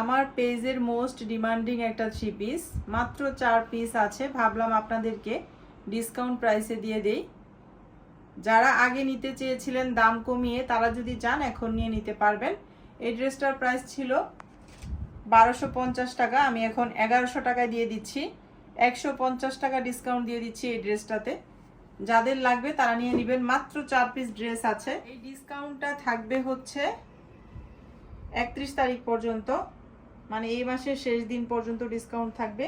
আমার পেজের most demanding একটা থ্রি পিস। মাত্র চার পিস আছে। ভাবলাম আপনাদেরকে ডিসকাউন্ট প্রাইসে দিয়ে দেই। যারা আগে নিতে চেয়েছিলেন, দাম কমিয়ে তারা যদি চান, এখন নিয়ে নিতে পারবেন। এই ড্রেসটার প্রাইস ছিল বারোশো পঞ্চাশ টাকা। আমি এখন এগারোশো টাকায় দিয়ে দিচ্ছি। একশো পঞ্চাশ টাকা ডিসকাউন্ট দিয়ে দিচ্ছি এই ড্রেসটাতে। যাদের লাগবে তারা নিয়ে নেবেন। মাত্র চার পিস ড্রেস আছে। এই ডিসকাউন্টটা থাকবে হচ্ছে একত্রিশ তারিখ পর্যন্ত। মানে এই মাসের শেষ দিন পর্যন্ত ডিসকাউন্ট থাকবে।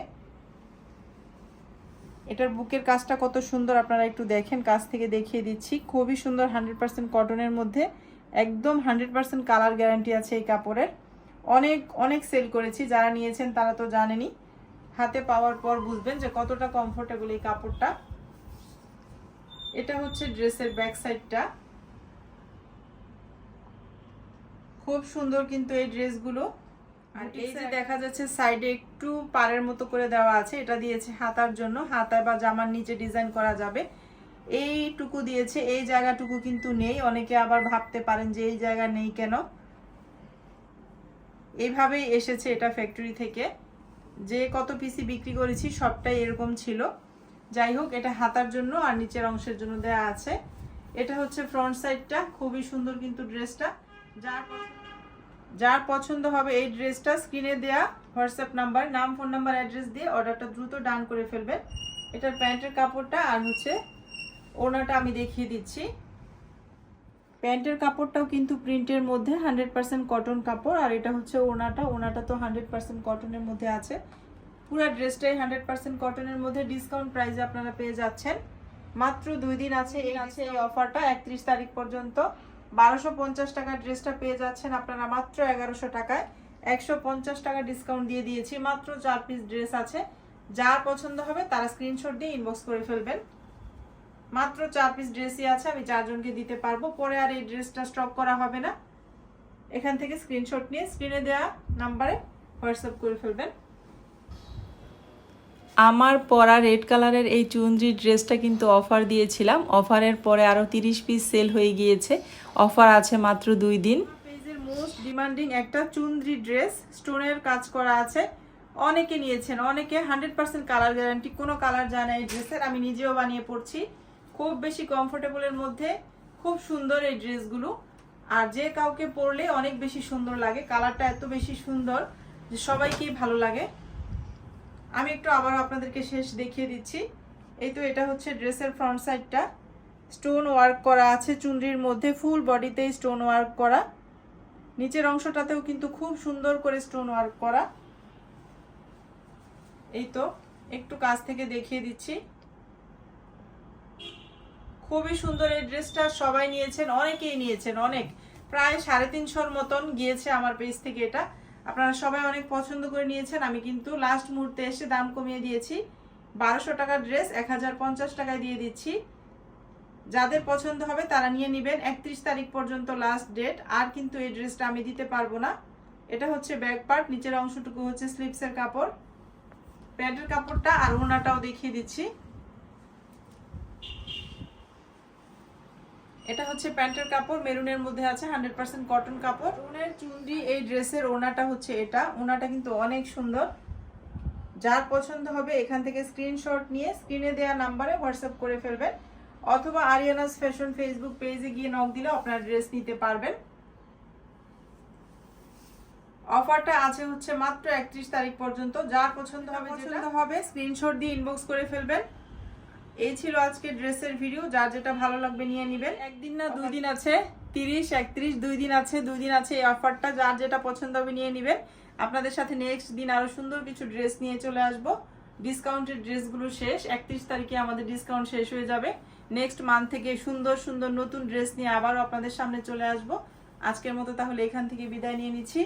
এটার বুকের কাজটা কত সুন্দর আপনারা একটু দেখেন কাজ থেকে দেখিয়ে দিচ্ছি। খুবই সুন্দর হান্ড্রেড পার্সেন্ট কটনের মধ্যে, একদম হান্ড্রেড পার্সেন্ট কালার গ্যারান্টি আছে এই কাপড়ের। অনেক অনেক সেল করেছি, যারা নিয়েছেন তারা তো জানেনি হাতে পাওয়ার পর বুঝবেন যে কতটা কমফোর্টেবল এই কাপড়টা। এটা হচ্ছে ড্রেসের ব্যাক সাইডটা খুব সুন্দর কিন্তু এই ড্রেসগুলো। আর এই যে দেখা যাচ্ছে সাইডে একটু পাড়ের মতো করে দেওয়া আছে এটা দিয়েছে হাতার জন্য। হাতায় বা জামার নিচে ডিজাইন করা যাবে। এইটুকু দিয়েছে এই জায়গাটুকু কিন্তু নেই। অনেকে আবার ভাবতে পারেন যে এই জায়গা নেই কেন? এইভাবেই এসেছে এটা ফ্যাক্টরি থেকে। যে কত পিসি বিক্রি করেছি সবটাই এরকম ছিল। যাই হোক এটা হাতার জন্য আর নিচের অংশের জন্য দেয়া আছে। এটা হচ্ছে ফ্রন্ট সাইডটা খুবই সুন্দর কিন্তু ড্রেসটা যার পছন্দ- যার পছন্দ হবে এই ড্রেসটা, স্ক্রিনে দেয়া হোয়াটসঅ্যাপ নাম্বার, নাম, ফোন নাম্বার, অ্যাড্রেস দিয়ে অর্ডারটা দ্রুত ডান করে ফেলবেন। এটার প্যান্টের কাপড়টা আর হচ্ছে ওনাটা আমি দেখিয়ে দিচ্ছি। প্যান্টের কাপড়টাও কিন্তু প্রিন্টের মধ্যে, হান্ড্রেড পার্সেন্ট কটন কাপড়, আর এটা হচ্ছে ওনাটা ওনাটা তো হান্ড্রেড পার্সেন্ট কটনের মধ্যে আছে। পুরো ড্রেসটাই হান্ড্রেড পার্সেন্ট কটনের মধ্যে ডিসকাউন্ট প্রাইসে আপনারা পেয়ে যাচ্ছেন। মাত্র দুই দিন আছে, এই আছে এই অফারটা, একত্রিশ তারিখ পর্যন্ত। বারোশো পঞ্চাশ টাকার ড্রেসটা পেয়ে যাচ্ছেন আপনারা মাত্র এগারোশো টাকায়। একশো পঞ্চাশ টাকা ডিসকাউন্ট দিয়ে দিয়েছি, মাত্র চার পিস ড্রেস আছে। যার পছন্দ হবে তারা স্ক্রিনশট দিয়ে ইনবক্স করে ফেলবেন। মাত্র চার পিস ড্রেসই আছে, আমি চারজনকে দিতে পারব। পরে আর এই ড্রেসটা স্টক করা হবে না। এখান থেকে স্ক্রিনশট নিয়ে স্ক্রিনে দেওয়া নাম্বারে হোয়াটসঅ্যাপ করে ফেলবেন। আমার পরা রেড কালারের এই চুনরি ড্রেসটা কিন্তু অফার দিয়েছিলাম। অফারের পরে আরও তিরিশ পিস সেল হয়ে গিয়েছে। অফার আছে মাত্র দুই দিন। মোস্ট ডিমান্ডিং একটা চুনরি ড্রেস স্টোনের কাজ করা আছে। অনেকে নিয়েছেন, অনেকে হান্ড্রেড পার্সেন্ট কালার গ্যারান্টি কোনো কালার যায় না এই ড্রেসের আমি নিজেও বানিয়ে পড়ছি খুব বেশি কমফোর্টেবলের মধ্যে খুব সুন্দর এই ড্রেসগুলো আর যে কাউকে পরলে অনেক বেশি সুন্দর লাগে। কালারটা এত বেশি সুন্দর যে সবাইকেই ভালো লাগে। আমি একটু আবার আপনাদেরকে শেষ দেখিয়ে দিচ্ছি। এই তো এটা হচ্ছে ড্রেসের ফ্রন্ট সাইডটা স্টোন ওয়ার্ক করা আছে চুনরির মধ্যে ফুল বডিতেই স্টোন ওয়ার্ক করা। নিচের অংশটাতেও কিন্তু খুব সুন্দর করে স্টোন ওয়ার্ক করা। এই তো একটু কাছ থেকে দেখিয়ে দিচ্ছি। খুবই সুন্দর এই ড্রেসটা সবাই নিয়েছেন, অনেকেই নিয়েছেন, অনেক। প্রায় সাড়ে তিনশোর মতন গিয়েছে আমার পেজ থেকে এটা। আপনারা সবাই অনেক পছন্দ করে নিয়েছেন। আমি কিন্তু লাস্ট মুহূর্তে এসে দাম কমিয়ে দিয়েছি। বারোশো টাকার ড্রেস এক হাজার পঞ্চাশ টাকায় দিয়ে দিচ্ছি। যাদের পছন্দ হবে তারা নিয়ে নেবেন। একত্রিশ তারিখ পর্যন্ত লাস্ট ডেট আর কিন্তু এই ড্রেসটা আমি দিতে পারব না। এটা হচ্ছে ব্যাক পার্ট নিচের অংশটুকু হচ্ছে স্লিপসের কাপড়। প্যান্টের কাপড়টা আর ওনাটাও দেখিয়ে দিচ্ছি। এটা হচ্ছে প্যান্টের কাপড় মেরুনের মধ্যে আছে হান্ড্রেড পার্সেন্ট কটন কাপড়। ওনের চুনরি। এই ড্রেসের ওনাটা হচ্ছে এটা। ওনাটা কিন্তু অনেক সুন্দর। যার পছন্দ হবে এখান থেকে স্ক্রিনশট নিয়ে স্ক্রিনে দেওয়া নাম্বারে হোয়াটসঅ্যাপ করে ফেলবেন। অথবা আরিয়ানাস ফ্যাশন ফেসবুক পেজে গিয়ে নক দিলে আপনার ড্রেস নিতে পারবেন। অফারটা আছে হচ্ছে মাত্র একত্রিশ তারিখ পর্যন্ত। যার পছন্দ হবে পছন্দ হবে স্ক্রিনশট দিয়ে ইনবক্স করে ফেলবেন। এই ছিল আজকে ড্রেসের ভিডিও যার যেটা ভালো লাগবে নিয়ে নেবেন। একদিন না দুই দিন আছে, তিরিশ, একত্রিশ, দুই দিন আছে, দুই দিন আছে এই অফারটা যার যেটা পছন্দ হবে নিয়ে নেবেন। আপনাদের সাথে নেক্সট দিন আরও সুন্দর কিছু ড্রেস নিয়ে চলে আসব। ডিসকাউন্টের ড্রেসগুলো শেষ। একত্রিশ তারিখে আমাদের ডিসকাউন্ট শেষ হয়ে যাবে। নেক্সট মান্থ থেকে সুন্দর সুন্দর নতুন ড্রেস নিয়ে আবারও আপনাদের সামনে চলে আসব। আজকের মতো তাহলে এখান থেকে বিদায় নিয়ে নিচ্ছি।